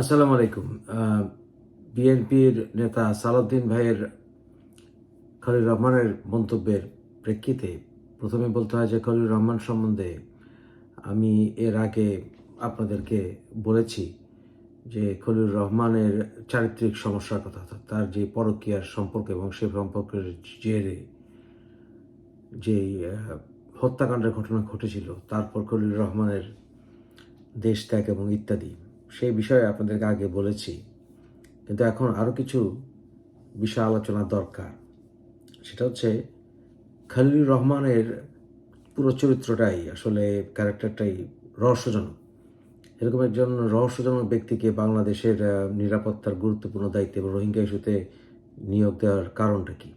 আসসালামু আলাইকুম। বিএনপির নেতা সালাউদ্দিন ভাইয়ের খলিল রহমানের মন্তব্যের প্রেক্ষিতে প্রথমে বলতে হয় যে, খলিল রহমান সম্বন্ধে আমি এর আগে আপনাদেরকে বলেছি যে, খলিল রহমানের চারিত্রিক সমস্যার কথা তার যে পরকীয়ার সম্পর্ক এবং সে সম্পর্কের জেরে যে হত্যাকাণ্ডের ঘটনা ঘটেছিল, তারপর খলিল রহমানের দেশ ত্যাগ এবং ইত্যাদি। সেই বিষয়ে আপনাদেরকে আগে বলেছি। কিন্তু এখন আরও কিছু বিষয় আলোচনা দরকার। সেটা হচ্ছে খালিলুর রহমানের পুরো চরিত্রটাই আসলে ক্যারেক্টারটাই রহস্যজনক। এরকম একজন রহস্যজনক ব্যক্তিকে বাংলাদেশের নিরাপত্তার গুরুত্বপূর্ণ দায়িত্ব এবং রোহিঙ্গা ইস্যুতে নিয়োগ দেওয়ার কারণটা কি?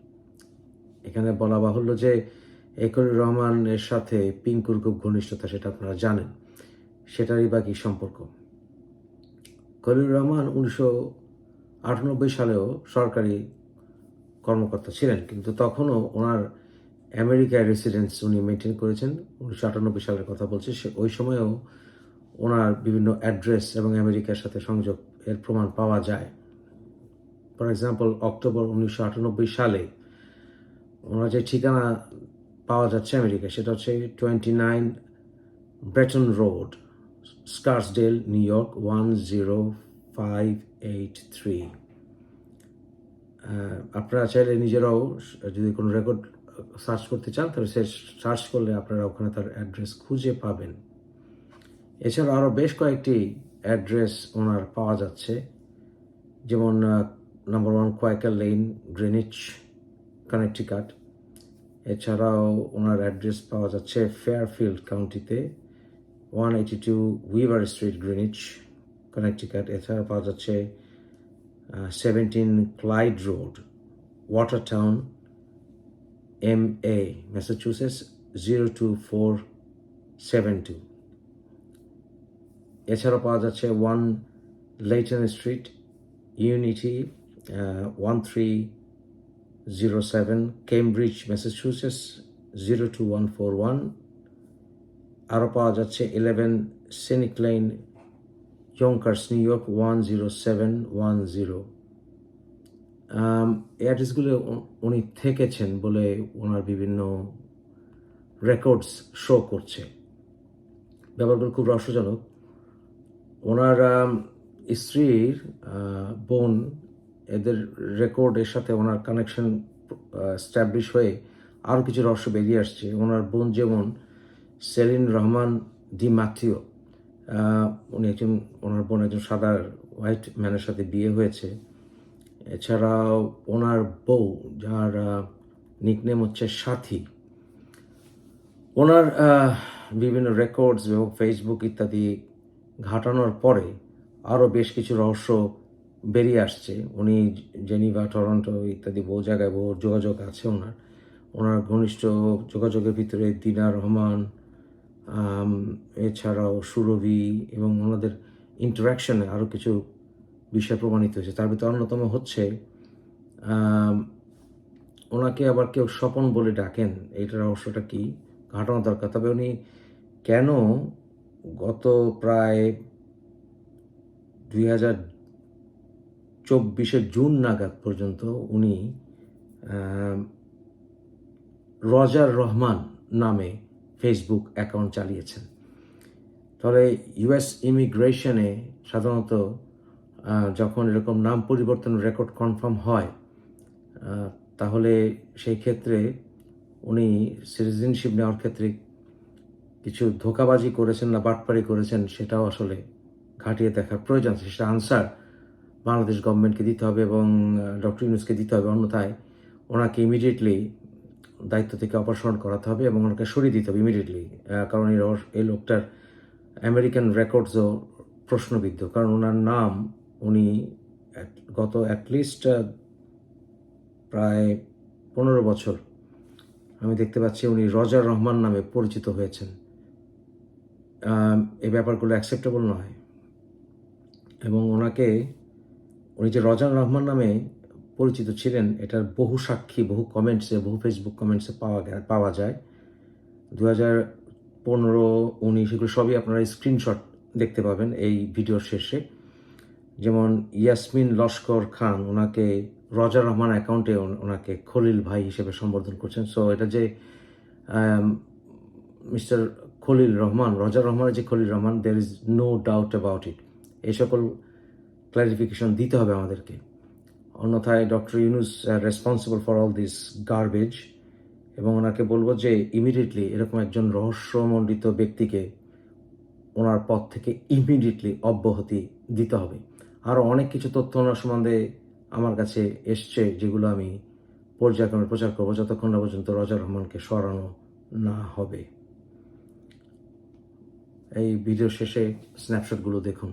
এখানে বলা বাহুল্য যে একরুর রহমানের সাথে পিঙ্কুর খুব ঘনিষ্ঠতা, সেটা আপনারা জানেন। সেটারই বা কি সম্পর্ক? খলিলুর রহমান উনিশশো আটানব্বই সালেও সরকারি কর্মকর্তা ছিলেন, কিন্তু তখনও ওনার আমেরিকায় রেসিডেন্স উনি মেনটেন করেছেন। উনিশশো আটানব্বই সালের কথা বলছি, সে ওই সময়েও ওনার বিভিন্ন অ্যাড্রেস এবং আমেরিকার সাথে সংযোগ এর প্রমাণ পাওয়া যায়। ফর এক্সাম্পল অক্টোবর উনিশশো আটানব্বই সালে ওনার যে ঠিকানা পাওয়া যাচ্ছে আমেরিকায়, সেটা হচ্ছে twenty nine Breton road one zero five eight three আপনারা চাইলে নিজেরাও যদি কোনো রেকর্ড সার্চ করতে চান, তাহলে সে সার্চ করলে আপনারা ওখানে তার অ্যাড্রেস খুঁজে পাবেন। এছাড়া আরও বেশ কয়েকটি অ্যাড্রেস ওনার পাওয়া যাচ্ছে। যেমন number one Quaker lane Greenwich Connecticut এছাড়াও ওনার অ্যাড্রেস পাওয়া যাচ্ছে Fairfield কাউন্টিতে one eighty two Weaver street Greenwich Connecticut এছাড়া পাওয়া যাচ্ছে seventeen Clyde road Watertown M A Massachusetts zero two four seven two এছাড়া পাওয়া যাচ্ছে one Leighton street unity one three zero seven Cambridge Massachusetts zero two one four one আরও পাওয়া যাচ্ছে eleven scenic line Yonkers New York one zero seven one zero এই অ্যাড্রেসগুলো উনি থেকেছেন বলে ওনার বিভিন্ন রেকর্ডস শো করছে। ব্যাপারগুলো খুব রহস্যজনক ওনার স্ত্রীর বোন এদের রেকর্ডের সাথে ওনার কানেকশন স্ট্যাবলিশ হয়ে আরও কিছু রহস্য বেরিয়ে আসছে। ওনার বোন যেমন সেলিন রহমান দি মাথিও উনি একজন, ওনার বোন একজন সাদা হোয়াইট ম্যানের সাথে বিয়ে হয়েছে। এছাড়াও ওনার বউ, যার নিকনেম হচ্ছে সাথী। ওনার বিভিন্ন রেকর্ডস এবং ফেসবুক ইত্যাদি ঘাটানোর পরে আরও বেশ কিছু রহস্য বেরিয়ে আসছে। উনি জেনিভা, টরন্টো ইত্যাদি বহু জায়গায় বহু যোগাযোগ আছে ওনার। ওনার ঘনিষ্ঠ যোগাযোগের ভিতরে দিনা রহমান এছাড়াও সুরভি এবং ওনাদের ইন্টারাকশনে আরও কিছু বিষয় প্রমাণিত হয়েছে। তার ভিতরে অন্যতম হচ্ছে ওনাকে আবার কেউ স্বপন বলে ডাকেন, এইটার রহস্যটা কি? ঘাটানো দরকার। তবে উনি কেন গত প্রায় দুই হাজার চব্বিশে জুন নাগাদ পর্যন্ত উনি রজার রহমান নামে ফেসবুক অ্যাকাউন্ট চালিয়েছেন। তবে ইউএস ইমিগ্রেশনে সাধারণত যখন এরকম নাম পরিবর্তন রেকর্ড কনফার্ম হয় তাহলে সেই ক্ষেত্রে উনি সিটিজেনশিপ নেওয়ার ক্ষেত্রে কিছু ধোকাবাজি করেছেন না বাটপারি করেছেন, সেটাও আসলে ঘাটিয়ে দেখার প্রয়োজন আছে। সেটা আনসার বাংলাদেশ গভর্নমেন্টকে দিতে হবে এবং ডক্টর ইউনুসকে দিতে হবে। অন্যথায় ওনাকে ইমিডিয়েটলি দায়িত্ব থেকে অপসারণ করাতে হবে এবং ওনাকে সরিয়ে দিতে হবে ইমিডিয়েটলি কারণ এই এই লোকটার আমেরিকান রেকর্ডসও প্রশ্নবিদ্ধ। কারণ ওনার নাম, উনি গত অ্যাটলিস্ট প্রায় পনেরো বছর আমি দেখতে পাচ্ছি উনি রজার রহমান নামে পরিচিত হয়েছেন। এই ব্যাপারগুলো অ্যাকসেপ্টেবল নয়। এবং ওনাকে, উনি যে রজার রহমান নামে পরিচিত ছিলেন, এটার বহু সাক্ষী, বহু কমেন্টসে বহু ফেসবুক কমেন্টসে পাওয়া পাওয়া যায়। দু হাজার পনেরো, উনিশ, এগুলো সবই আপনারা স্ক্রিনশট দেখতে পাবেন এই ভিডিওর শেষে। যেমন ইয়াসমিন লস্কর খান, ওনাকে রজার রহমান অ্যাকাউন্টে ওন- ওনাকে খলিল ভাই হিসেবে সম্বোধন করছেন। সো এটা যে মিস্টার খলিল রহমান রজার রহমানের যে খলিল রহমান দের is no doubt about it এই সকল ক্লারিফিকেশন দিতে হবে আমাদেরকে। অন্যথায় doctor Yunus responsible for all this garbage এবং ওনাকে বলব যে ইমিডিয়েটলি এরকম একজন রহস্যমণ্ডিত ব্যক্তিকে ওনার পদ থেকে ইমিডিয়েটলি অব্যাহতি দিতে হবে। আরও অনেক কিছু তথ্য ওনার সম্বন্ধে আমার কাছে এসছে, যেগুলো আমি পর্যায়ক্রমে প্রচার করব যতক্ষণ না পর্যন্ত রজার রহমানকে সরানো না হবে। এই ভিডিও শেষে স্ন্যাপশটগুলো দেখুন।